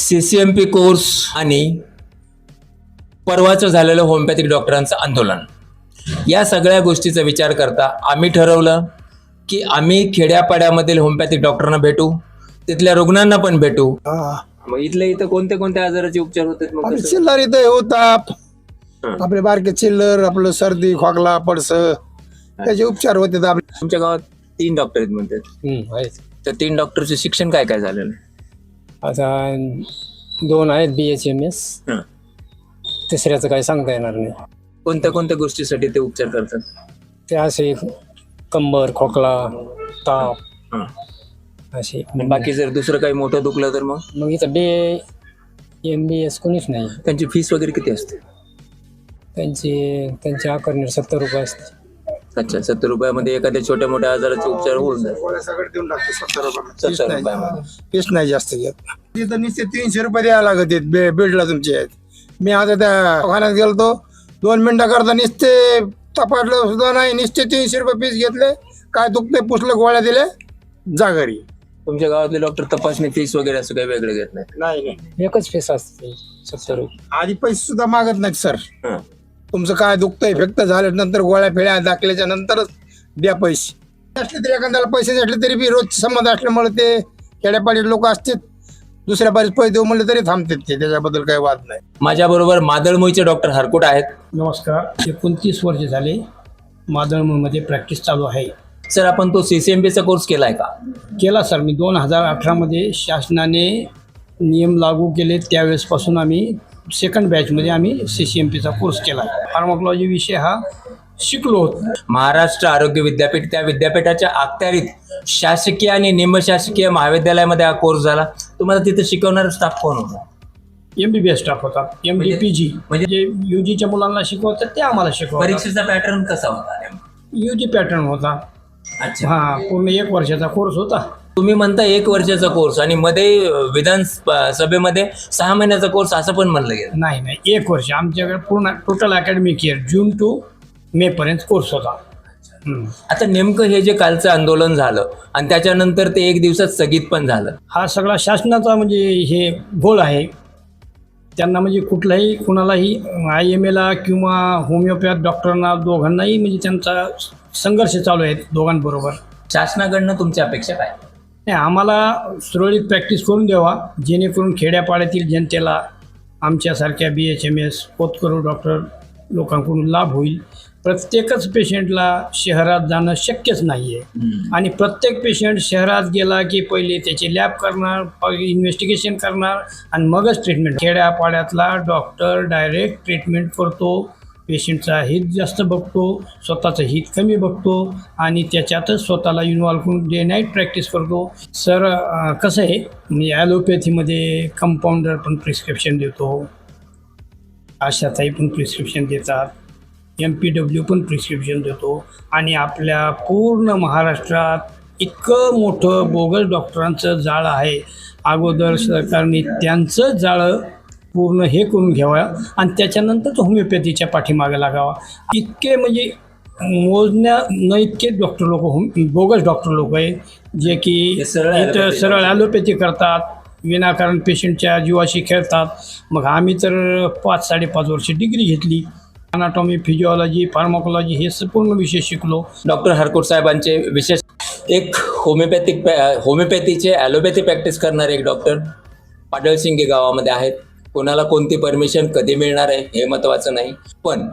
C C M P course आणि परवाचं झालेलं होमिओपॅथिक डॉक्टरांचं आंदोलन या सगळ्या गोष्टीचा विचार करता आम्ही ठरवलं की आम्ही खेड्यापाड्यामधील होमिओपॅथिक डॉक्टरांना भेटू तिथल्या रुग्णांना पण भेटू. मग इथल्या इथं कोणत्या कोणत्या आजाराचे उपचार होतात मग आपले कसं? चिल्लर इथं हो ताप हं. आपले बारके चिल्लर आपलं सर्दी खोकला पडस त्याचे उपचार होते आपले तुमच्या गावात तीन डॉक्टर आहेत म्हणतात तर तीन डॉक्टरचे शिक्षण काय काय झालेलं आहे? आता दोन आहेत बी एच एम एस हं. तिसऱ्याचं काही सांगता येणार नाही. कोणत्या कोणत्या गोष्टीसाठी ते उपचार करतात? ते असे कंबर खोकला ताप. हं. असे बाकी जर दुसरं काही मोठं दुखलं तर मग? मग इथं बी एम बी एस कोणीच नाही. त्यांची फीस वगैरे किती असते? त्यांची त्यांची आकारणी सत्तर रुपये असते. अच्छा सत्तर रुपयामध्ये एखाद्या छोट्या मोठ्या आजाराचे उपचार होऊन जातात. सगळं देऊन टाकतो सत्तर सत्तर रुपयामध्ये. फीस नाही जास्त घेत. तिथं नुसते तीनशे रुपये द्यायला लागत आहेत बे- बेडला तुमचे. आहेत मी आता त्या दवाखान्यात गेलतो. दोन मिनिटं करता नुसते तपासलं सुद्धा नाही. नुसते तीनशे रुपये फीस घेतले. काय दुखते पुसलं गोळ्या दिले जा घरी. तुमच्या गावातले डॉक्टर तपासणी फीस वगैरे असं काही वेगळं घेत नाही नाही नाही. एकच फीस असते सत्तर रुपये. आधी पैसे सुद्धा मागत नाहीत सर हं. तुमचं काय दुखतंय? फेक्त झालं नंतर गोळ्या फेळ्या दाखल्याच्या नंतरच द्या पैसे. असले तरी एखाद्याला पैसे नसले तरी बी रोज संबंध असल्यामुळे ते खेड्यापाडी लोक असतात दुसऱ्या बारीस पैसे देऊ म्हणले तरी थांबतात ते त्याच्याबद्दल काही वाद नाही. माझ्याबरोबर मादळमुईचे डॉक्टर हरकुट आहेत. नमस्कार. एकोणतीस वर्ष झाले मादळमध्ये प्रॅक्टिस चालू आहे. सर आपण तो सी सी एम बीचा कोर्स केलाय का? केला सर मी दोन हजार अठरामध्ये शासनाने नियम लागू केले त्यावेळेसपासून आम्ही सेकंड बॅचमध्ये आम्ही सी सी एम पीचा कोर्स केला. फार्माकोलॉजी विषय हा शिकलो होतो. महाराष्ट्र आरोग्य विद्यापीठ त्या विद्यापीठाच्या अखत्यारीत शासकीय आणि निमशासकीय महाविद्यालयामध्ये हा कोर्स झाला. तुम्हाला तिथे शिकवणारा स्टाफ कोण होता? M B B S staff होता. एम डी पी जी म्हणजे- म्हणजे यू जीच्या मुलांना शिकवतात ते आम्हाला शिकवतात. परीक्षेचा पॅटर्न कसा होता यू जी पॅटर्न होता. अच्छा. हा पूर्ण एक वर्षाचा कोर्स होता. तुम्ही म्हणता एक वर्षाचा कोर्स आणि मध्ये अं, विधान स- सभेमध्ये सहा महिन्याचा कोर्स असं पण म्हणलं गेलं. नाही नाही एक वर्ष. आमच्याकडे पूर्ण total academic year June to May पर्यंत कोर्स होता. आता नेमकं हे जे कालचं आंदोलन झालं आणि त्याच्यानंतर ते एक दिवसात स्थगित पण झालं. हा सगळा शासनाचा म्हणजे हे गोल आहे. त्यांना म्हणजे कुठलाही कुणालाही आय एम एला किंवा होमिओपॅथ डॉक्टरांना दोघांनाही म्हणजे त्यांचा संघर्ष चालू आहे दोघांबरोबर. शासनाकडनं तुमच्या अपेक्षा काय? नाही आम्हाला सुरळीत प्रॅक्टिस करून द्यावा जेणेकरून खेड्यापाड्यातील जनतेला आमच्यासारख्या बी एच एम एस पोतकरू डॉक्टर लोकांकडून लाभ होईल. प्रत्येकच पेशंटला शहरात जाणं शक्यच नाही आहे आणि प्रत्येक पेशंट शहरात गेला की पहिले त्याचे लॅब करणार इन्व्हेस्टिगेशन करणार आणि मगच ट्रीटमेंट खेड्यापाड्यातला डॉक्टर डायरेक्ट ट्रीटमेंट करतो. पेशंटचा हित जास्त बघतो स्वतःचं हित कमी बघतो आणि त्याच्यातच स्वतःला इन्व्हॉल्व करून डे नाईट प्रॅक्टिस करतो. सर कसं आहे? म्हणजे ॲलोपॅथीमध्ये कंपाऊंडर पण प्रिस्क्रिप्शन देतो. आशाताई पण प्रिस्क्रिप्शन देतात. एम पी डब्ल्यू पण प्रिस्क्रिप्शन देतो. आणि आपल्या पूर्ण महाराष्ट्रात इतकं मोठं बोगस डॉक्टरांचं जाळं आहे. अगोदर सरकारने त्यांचं जाळं पूर्ण हे करून घ्यावं आणि त्याच्यानंतरच होमिओपॅथीच्या पाठीमागे लागावा. इतके म्हणजे मोजण्या न इतके डॉक्टर लोक होम बोगस डॉक्टर लोक आहेत जे की सरळ सरळ ॲलोपॅथी करतात विनाकारण पेशंटच्या जीवाशी खेळतात. मग आम्ही तर पाच साडेपाच वर्ष डिग्री घेतली. अनाटॉमी फिजिओलॉजी फार्माकोलॉजी हे पूर्ण विषय शिकलो. डॉक्टर हरकुट साहेबांचे विशेष एक होमिओपॅथिक होमिओपॅथीचे ॲलोपॅथी प्रॅक्टिस करणारे एक डॉक्टर पाडळसिंगे गावामध्ये आहेत. कोणाला कोणती परमिशन कधी मिळणार आहे हे महत्वाचं नाही. पण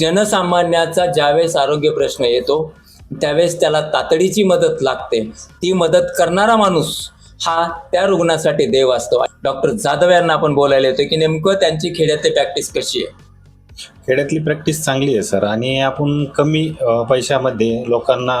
जनसामान्याचा ज्यावेळेस आरोग्य प्रश्न येतो त्यावेळेस त्याला तातडीची मदत लागते. ती मदत करणारा माणूस हा त्या रुग्णासाठी देव असतो. डॉक्टर जाधव यांना आपण बोलायला येतो की नेमकं त्यांची खेड्यातली प्रॅक्टिस कशी आहे? खेड्यातली प्रॅक्टिस चांगली आहे सर आणि आपण कमी पैशामध्ये लोकांना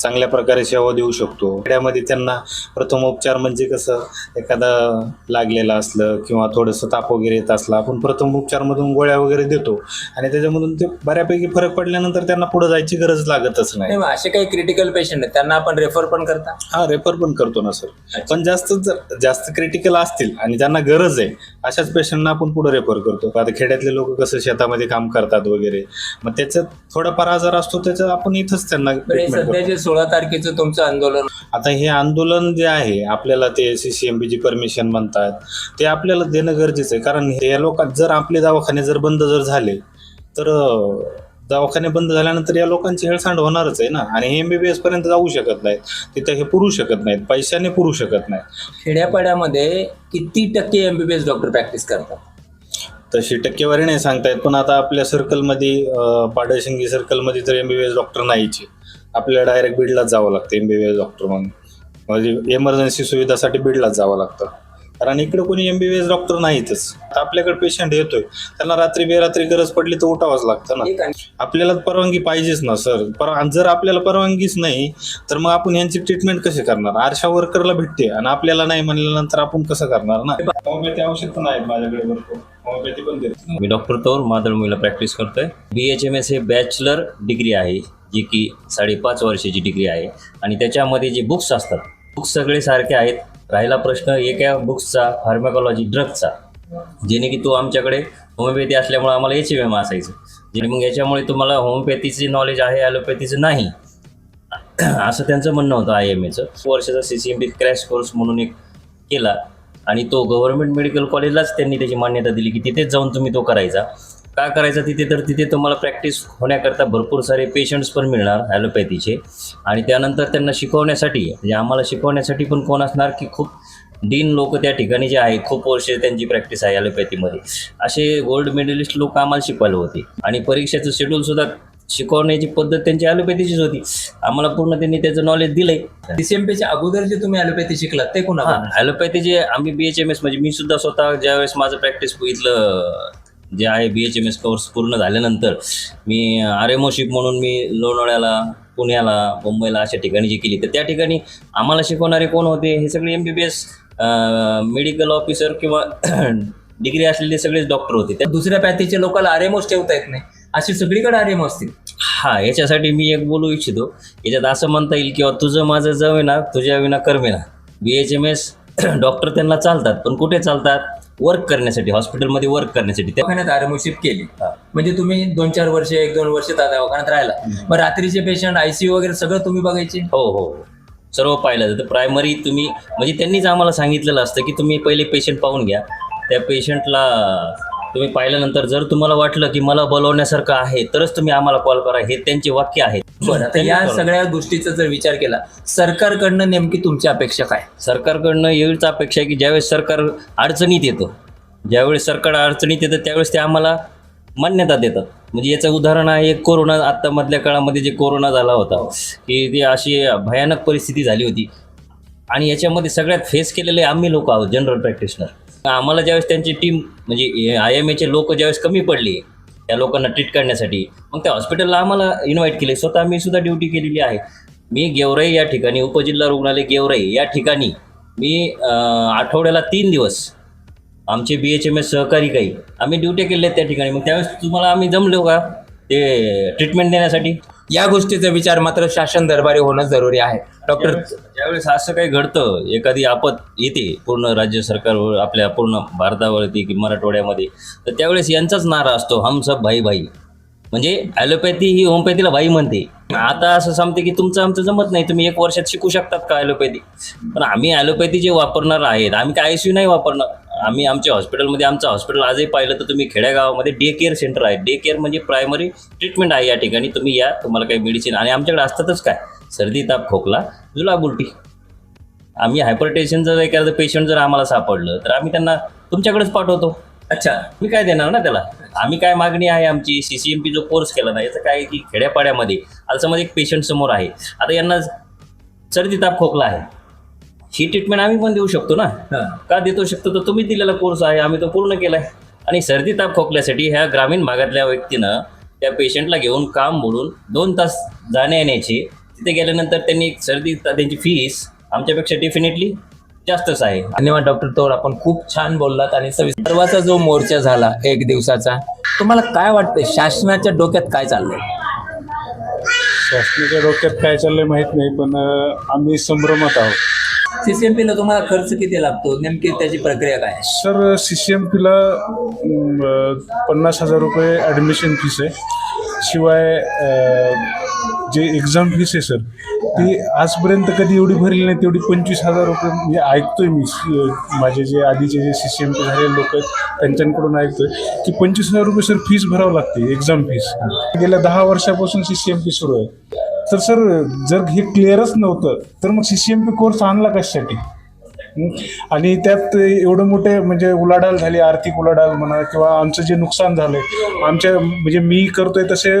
चांगल्या प्रकारे सेवा देऊ शकतो. खेड्यामध्ये त्यांना प्रथमोपचार म्हणजे कसं एखादं लागलेलं असलं किंवा थोडंसं ताप वगैरे येत असला आपण प्रथमोपचारमधून गोळ्या वगैरे देतो. आणि त्याच्यामधून ते बऱ्यापैकी फरक पडल्यानंतर त्यांना पुढे जायची गरज लागतच नाही. असे काही क्रिटिकल पेशंट आहेत त्यांना आपण रेफर पण करता? हा रेफर पण करतो ना सर पण जास्त जर जास्त क्रिटिकल असतील आणि ज्यांना गरज आहे अशाच पेशंटना आपण पुढे रेफर करतो. आता खेड्यातले लोक कसं शेतामध्ये खेड्यामध्ये काम करतात वगैरे. मग त्याच्यात थोडाफार आजार असतो त्याचं आपण इथंच त्यांना सध्या जे सोळा तारखेचं तुमचं आंदोलन आता हे आंदोलन जे आहे आपल्याला ते सी सी एम बीची परमिशन म्हणतात ते आपल्याला देणं गरजेचं आहे. कारण या लोकांत जर आपले दवाखाने जर बंद जर झाले तर दवाखाने बंद झाल्यानंतर या लोकांची हेळसांड होणारच आहे ना? आणि हे एम बी बी एस पर्यंत जाऊ शकत नाहीत. तिथं हे पुरू शकत नाहीत. पैशाने पुरू शकत नाहीत. खेड्यापाड्यामध्ये किती टक्के एमबीबीएस डॉक्टर प्रॅक्टिस करतात? तशी टक्केवारी नाही सांगता येत पण आता आपल्या सर्कलमध्ये अं, पाडळशिंगी सर्कलमध्ये तर M B B S doctor नाहीचे. आपल्याला डायरेक्ट बीडलाच जावं लागतं M B B S doctor म्हणून. म्हणजे एमर्जन्सी सुविधासाठी बीडलाच जावं लागतं. कारण इकडे कोणी M B B S doctor नाहीतच. आपल्याकडे पेशंट येतोय. त्यांना रात्री बेरात्री गरज पडली तर उठावंच लागतं ना. आपल्याला परवानगी पाहिजेच ना सर. पर जर आपल्याला परवानगीच नाही तर मग आपण यांची ट्रीटमेंट कशी करणार? आरशा वर्करला भेटते आणि आपल्याला नाही म्हणल्यानंतर आपण कसं करणार ना? औषध पण आहेत माझ्याकडे भरपूर. होमिओपॅथी पण देतो मी डॉक्टर तौर मादळमुळीला प्रॅक्टिस करतोय. बी एच एम एस हे बॅचलर डिग्री आहे जी की साडेपाच वर्षाची डिग्री आहे. आणि त्याच्यामध्ये जे बुक्स असतात बुक्स सगळे सारखे आहेत. राहिला प्रश्न एका बुक्सचा फार्मॅकॉलॉजी ड्रगचा जेणे की तो आमच्याकडे होमिओपॅथी असल्यामुळे आम्हाला एच एम एम असायचं. जेणे मग याच्यामुळे तुम्हाला होमिओपॅथीचे नॉलेज आहे ॲलोपॅथीचं नाही. असं त्यांचं म्हणणं होतं आय एम एचं वर्षाचा C C M B crash course म्हणून एक केला. आणि तो गव्हर्नमेंट मेडिकल कॉलेजलाच त्यांनी त्याची मान्यता दिली की तिथेच जाऊन तुम्ही तो करायचा. का करायचा तिथे तर तिथे तुम्हाला प्रॅक्टिस होण्याकरता भरपूर सारे पेशंट्स पण मिळणार ॲलोपॅथीचे आणि त्यानंतर त्यांना शिकवण्यासाठी म्हणजे आम्हाला शिकवण्यासाठी पण कोण असणार की खूप डीन लोक त्या ठिकाणी जे आहे खूप वर्ष त्यांची प्रॅक्टिस आहे ॲलोपॅथीमध्ये असे गोल्ड मेडलिस्ट लोक आम्हाला शिकवायला होते. आणि परीक्षेचं शेड्यूलसुद्धा शिकवण्याची पद्धत त्यांची ॲलोपॅथीचीच होती. आम्हाला पूर्ण त्यांनी त्याचं नॉलेज दिलंय. DCMP अगोदर जे तुम्ही ॲलोपॅथी शिकलात ते कोणा ॲलोपॅथी जे आम्ही बी एच एम एस म्हणजे मी सुद्धा स्वतः ज्यावेळेस माझं प्रॅक्टिस इथलं जे आहे B H M S course पूर्ण झाल्यानंतर मी आर एम ओशिप म्हणून मी लोणावळ्याला पुण्याला मुंबईला अशा ठिकाणी जी केली तर त्या ठिकाणी आम्हाला शिकवणारे कोण होते? हे सगळे M B B S medical officer किंवा डिग्री असलेले सगळेच डॉक्टर होते. त्या दुसऱ्या पॅथीचे लोकांना आरएमओच ठेवता येत नाही. अशी सगळीकडे आरएमओ असतील हा याच्यासाठी मी एक बोलू इच्छितो याच्यात असं म्हणता येईल किंवा तुझं माझं जव ना तुझ्या विना कर्मे ना. B H M S doctor त्यांना चालतात पण कुठे चालतात? वर्क करण्यासाठी हॉस्पिटलमध्ये वर्क करण्यासाठी. दवाखान्यात आरएमओशिप केली. म्हणजे तुम्ही दोन चार वर्ष एक दोन वर्ष त्या दवाखान्यात राहिला. मग रात्रीचे पेशंट आयसीयू वगैरे सगळं तुम्ही बघायचे? हो हो हो. सर्व पाहिलं जातं. प्रायमरी तुम्ही म्हणजे त्यांनीच आम्हाला सांगितलेलं असतं की तुम्ही पहिले पेशंट पाहून घ्या. त्या पेशंटला तुम्ही पाहिल्यानंतर जर तुम्हाला वाटलं की मला बोलवण्यासारखं आहे तरच तुम्ही आम्हाला कॉल करा. हे त्यांचे वाक्य आहेत. बरं आता या सगळ्या गोष्टीचा जर विचार केला सरकारकडनं नेमकी तुमची अपेक्षा काय? सरकारकडनं एवढीच अपेक्षा आहे की ज्यावेळेस सरकार अडचणीत येतं ज्यावेळेस सरकार अडचणीत येतं त्यावेळेस ते आम्हाला मान्यता देतात. म्हणजे याचं उदाहरण आहे कोरोना आत्ता मधल्या काळामध्ये जे कोरोना झाला होता की ती अशी भयानक परिस्थिती झाली होती. आणि याच्यामध्ये सगळ्यात फेस केलेले आम्ही लोक आहोत जनरल प्रॅक्टिशनर. आम्हाला ज्यावेळेस त्यांची टीम म्हणजे आय एम एचे लोक ज्यावेळेस कमी पडली त्या लोकांना ट्रीट करण्यासाठी मग त्या हॉस्पिटलला आम्हाला इन्व्हाइट केले. स्वतः मी सुद्धा ड्युटी केलेली आहे. मी गेवराई या ठिकाणी उपजिल्हा रुग्णालय गेवराई या ठिकाणी मी आठवड्याला तीन दिवस आमचे बी एच एम एस सहकारी काही आम्ही ड्युटी केले त्या ठिकाणी. मग त्यावेळेस तुम्हाला आम्ही जमलो का? ते ट्रीटमेंट देण्यासाठी? या गोष्टीचा विचार मात्र शासन दरबारी होणं जरुरी आहे. डॉक्टर ज्यावेळेस असं काही घडतं एखादी आपत येते पूर्ण राज्य सरकारवर आपल्या पूर्ण भारतावरती की मराठवाड्यामध्ये तर त्यावेळेस यांचाच नारा असतो हम सब भाई भाई. म्हणजे ॲलोपॅथी ही होमपॅथीला भाई म्हणते. आता असं सांगते की तुमचं आमचं जमत नाही तुम्ही एक वर्षात शिकू शकतात का ॲलोपॅथी? पण आम्ही ॲलोपॅथी जे वापरणार आहेत आम्ही काय आय सी नाही वापरणार. आम्ही आमच्या हॉस्पिटलमध्ये आमचं हॉस्पिटल आजही पाहिलं तर तुम्ही खेड्यागावामध्ये डे केअर सेंटर आहे. डे केअर म्हणजे प्रायमरी ट्रीटमेंट आहे या ठिकाणी. तुम्ही या तुम्हाला काही मेडिसिन आणि आमच्याकडे असतातच काय? सर्दी ताप खोकला जुलाब उलटी आम्ही हायपरटेन्शन जर एखादं पेशंट जर आम्हाला सापडलं तर आम्ही त्यांना तुमच्याकडेच पाठवतो. अच्छा. मी काय देणार ना त्याला? आम्ही काय मागणी आहे आमची? सी सी एम पी जो कोर्स केला ना याचं काय की खेड्यापाड्यामध्ये आता समज एक पेशंट समोर आहे. आता यांना सर्दी ताप खोकला आहे. ही ट्रीटमेंट आम्ही पण देऊ शकतो ना. का देतो शकतो? तर तुम्ही दिलेला कोर्स आहे आम्ही तो पूर्ण केला आहे आणि सर्दी ताप खोकल्यासाठी ह्या ग्रामीण भागातल्या व्यक्तीनं त्या पेशंटला घेऊन काम मोडून दोन तास जाण्या येण्याची तिथे गेल्यानंतर त्यांनी सर्दी त्यांची फीस आमच्यापेक्षा डेफिनेटली जास्तच आहे. धन्यवाद डॉक्टर तोर आपण खूप छान बोललात आणि सर्वाचा जो मोर्चा झाला एक दिवसाचा तुम्हाला काय वाटतंय? शासनाच्या डोक्यात काय चाललंय? शासनाच्या डोक्यात काय चाललंय माहीत नाही पण आम्ही संभ्रमात आहोत. सीसीएमपीला तुम्हाला खर्च किती लागतो? नेमकी त्याची प्रक्रिया काय? सर सी सी एम पीला पन्नास हजार रुपये ॲडमिशन फीस आहे. शिवाय अ, जे एक्झाम फीस आहे सर ती आजपर्यंत कधी एवढी भरली नाही तेवढी पंचवीस हजार रुपये म्हणजे ऐकतोय मी स- माझे जे आधीचे जे सी सी एम पी झालेले लोक आहेत त्यांच्याकडून ऐकतोय की पंचवीस हजार रुपये सर फीस भरावं लागते एक्झाम फीस गेल्या दहा वर्षापासून सी सी एम पी सुरू आहे. तर सर जर हे क्लिअरच नव्हतं तर मग C C M P course आणला कशासाठी? आणि त्यात एवढं मोठे म्हणजे उलाढाल झाली आर्थिक उलाढाल म्हणा किंवा आमचं जे नुकसान झालंय आमच्या म्हणजे मी करतोय तसे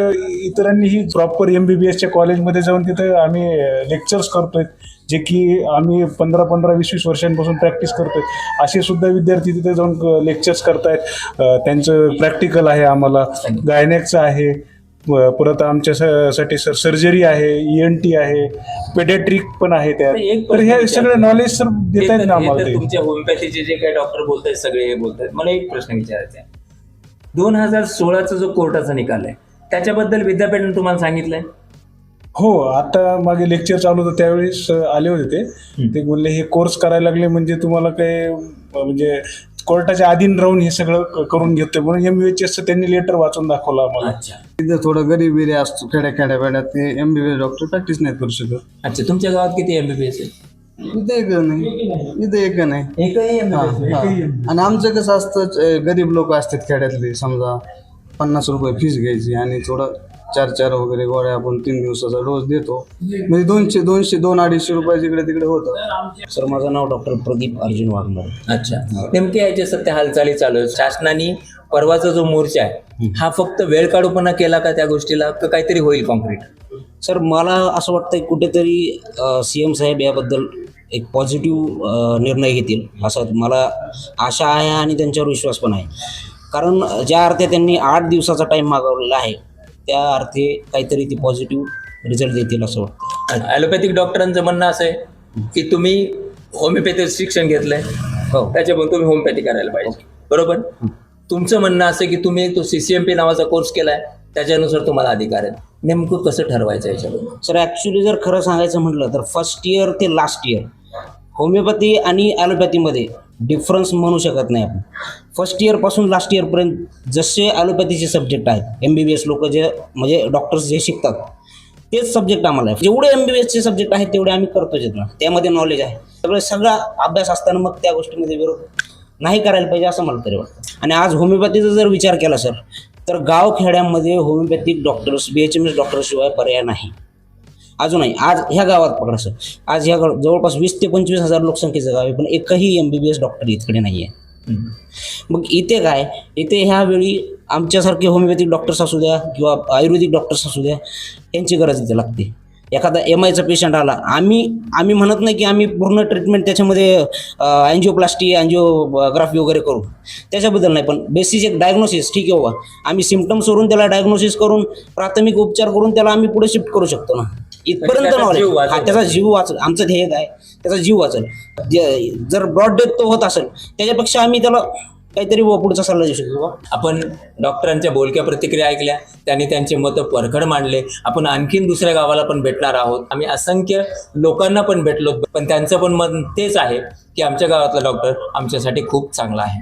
इतरांनीही प्रॉपर एम बी बी एसच्या कॉलेजमध्ये जाऊन तिथे आम्ही लेक्चर्स करतोय जे की आम्ही पंधरा पंधरा वीस वीस वर्षांपासून प्रॅक्टिस करतोय. असे सुद्धा विद्यार्थी तिथे जाऊन लेक्चर्स करतायत. त्यांचं प्रॅक्टिकल आहे आम्हाला. गायनेकचं आहे. परत आमच्या साठी सर सर्जरी आहे ई एन टी आहे पेडेट्रिक पण आहे त्यात. तर हे सगळं नॉलेज सर देत आहेत ना आम्हाला तुमच्या होमिओपॅथीचे जे काही डॉक्टर बोलतात सगळे हे बोलतात मला एक प्रश्न विचारायचा आहे. दोन हजार सोळाचा जो कोर्टाचा निकाल आहे त्याच्याबद्दल विद्यापीठाने तुम्हाला सांगितलंय? हो आता मागे लेक्चर चालू होतं त्यावेळेस आले होते ते. बोलले हे कोर्स करायला लागले म्हणजे तुम्हाला काय अ, म्हणजे कोर्टाच्या अधीन राहून हे सगळं क- करून घेतोय म्हणून एम एच त्यांनी लेटर वाचून दाखवलं आम्हाला. अच्छा. तिथं थोडं गरीब एरिया असतो खेड्या खेड्या पेड्यात ते M B B S doctor practice नाही करू शकत. अच्छा तुमच्या गावात किती एमबीबीएस आहे इथं एक नाही. इथं एक नाही. एकही हा, हा. आणि आमचं कसं असतं अं, गरीब लोक असतात खेड्यातले समजा पन्नास रुपये फीस घ्यायची आणि थोडं चार चार वगैरे गोळ्या आपण तीन दिवसाचा डोस देतो. म्हणजे दोनशे दोनशे दोन अडीचशे रुपये जिकडे तिकडे होतं. सर माझं नाव डॉक्टर प्रदीप अर्जुन वाघमारे. अच्छा. नेमके याच्या सध्या हालचाली चालू आहेत. शासनाने परवाचा जो मोर्चा आहे हा फक्त वेळ काढूपणा केला का त्या गोष्टीला? का काहीतरी होईल कॉन्क्रीट सर मला असं वाटतं की कुठेतरी सी एम साहेब याबद्दल एक पॉझिटिव्ह निर्णय घेतील. असं मला आशा आहे आणि त्यांच्यावर विश्वास पण आहे. कारण ज्या अर्थी त्यांनी आठ दिवसाचा टाईम मागवलेला आहे त्या अर्थी काहीतरी ते पॉझिटिव्ह रिझल्ट देतील असं वाटतं. ॲलोपॅथिक डॉक्टरांचं म्हणणं असं आहे की तुम्ही होमिओपॅथी शिक्षण घेतलंय. हो. त्याच्यामुळे तुम्ही होमिओपॅथी करायला पाहिजे. बरोबर? तुमचं म्हणणं असं आहे की तुम्ही तो सी सी एम पी नावाचा कोर्स केलाय त्याच्यानुसार तुम्हाला अधिकार आहेत नेमकं कसं ठरवायचं याच्याबद्दल? सर ॲक्च्युली जर खरं सांगायचं म्हटलं तर फर्स्ट इयर ते लास्ट इयर होमिओपॅथी आणि ॲलोपॅथीमध्ये डिफरन्स म्हणू शकत नाही आपण. फर्स्ट इयरपासून लास्ट इयरपर्यंत जसे ॲलोपॅथीचे सब्जेक्ट आहेत एम बी बी एस लोक जे म्हणजे डॉक्टर्स जे शिकतात तेच सब्जेक्ट आम्हाला आहे. जेवढे एम बी बी एसचे सब्जेक्ट आहेत तेवढे आम्ही करतोच आहेत ना त्यामध्ये नॉलेज आहे. सगळं सगळा अभ्यास असताना मग त्या गोष्टीमध्ये विरोध नाही करायला पाहिजे असं मला तरी वाटतं. आणि आज होमिओपॅथीचा जर विचार केला सर तर गावखेड्यामध्ये homoeopathic doctors B H M S डॉक्टरशिवाय पर्याय नाही. अजूनही. आज ह्या गावात पकडा सर आज ह्या गाव जवळपास वीस ते पंचवीस हजार लोकसंख्येचं गाव आहे पण एकही M B B S doctor इकडे नाही आहे मग इथे काय? इथे ह्यावेळी आमच्यासारखे होमिओपॅथिक डॉक्टर्स असू द्या किंवा आयुर्वेदिक डॉक्टर्स असू द्या यांची गरज इथे लागते. एखादा एम आयचा पेशंट आला आम्ही आम्ही म्हणत नाही की आम्ही पूर्ण ट्रीटमेंट त्याच्यामध्ये अँजिओप्लास्टी अँजिओग्राफी वगैरे करू. त्याच्याबद्दल नाही पण बेसिक एक डायग्नोसिस ठीक आहे बाबा. आम्ही सिम्पटम्सवरून त्याला डायग्नोसिस करून प्राथमिक उपचार करून त्याला आम्ही पुढे शिफ्ट करू शकतो ना. इथपर्यंत त्याचा नॉलेज जीव वाचेल. हा त्याचा जीव वाचेल. आमचं ध्येय काय त्याचा जीव वाचेल. जर ब्रॉड डेथ तो होत असेल त्याच्यापेक्षा आम्ही त्याला काहीतरी पुढचा सल्ला देऊ शकतो. आपण डॉक्टरांच्या बोलक्या प्रतिक्रिया ऐकल्या त्यांनी त्यांचे मतं परखड मांडले. आपण आणखीन दुसऱ्या गावाला पण भेटणार आहोत. आम्ही असंख्य लोकांना पण भेटलो पण त्यांचं पण मन तेच आहे की आमच्या गावातला डॉक्टर आमच्यासाठी खूप चांगला आहे.